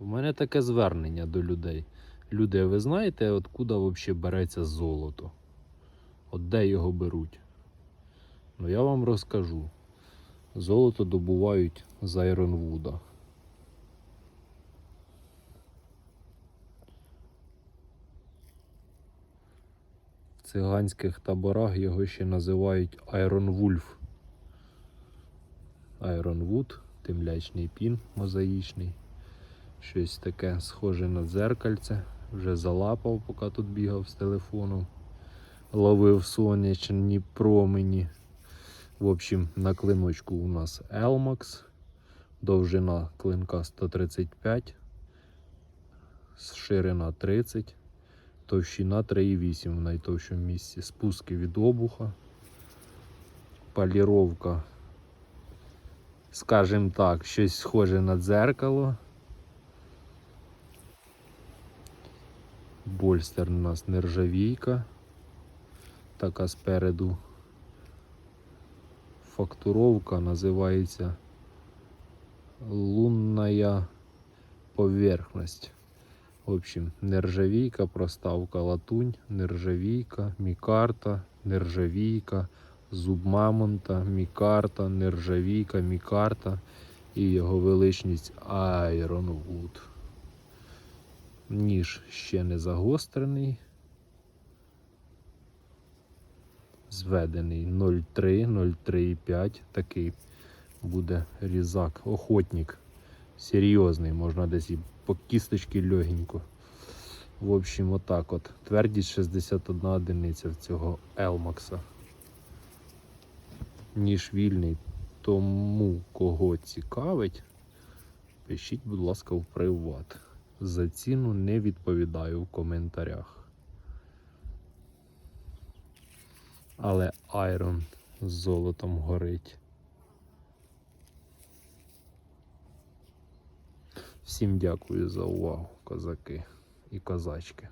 У мене таке звернення до людей. Люди, ви знаєте, откуда взагалі береться золото? От де його беруть? Ну я вам розкажу. Золото добувають з Айронвуда. В циганських таборах його ще називають Айронвульф. Айронвуд, темлячний пін мозаїчний. Щось таке схоже на дзеркальце. Вже залапав, поки тут бігав з телефоном. Ловив сонячні промені. В общем, на клиночку у нас Elmax. Довжина клинка 135, ширина 30, товщина 3,8 в найтовщому місці. Спуски від обуха. Поліровка, скажімо так, щось схоже на дзеркало. Больстер у нас нержавійка. Така спереду. Фактуровка називається лунная поверхность. В общем, нержавійка, проставка латунь, нержавійка, мікарта, нержавійка, зуб мамонта, мікарта, нержавійка, мікарта і його величність Айронвуд. Ніж ще не загострений. Зведений 0,3, 0,3,5. Такий буде різак, охотник. Серйозний, можна десь і по кісточки легенько. В общем, отак от. Твердість 61 одиниця в цього Елмакса. Ніж вільний. Тому кого цікавить, пишіть, будь ласка, в приват. За ціну не відповідаю в коментарях. Але айрон з золотом горить. Всім дякую за увагу, козаки і козачки.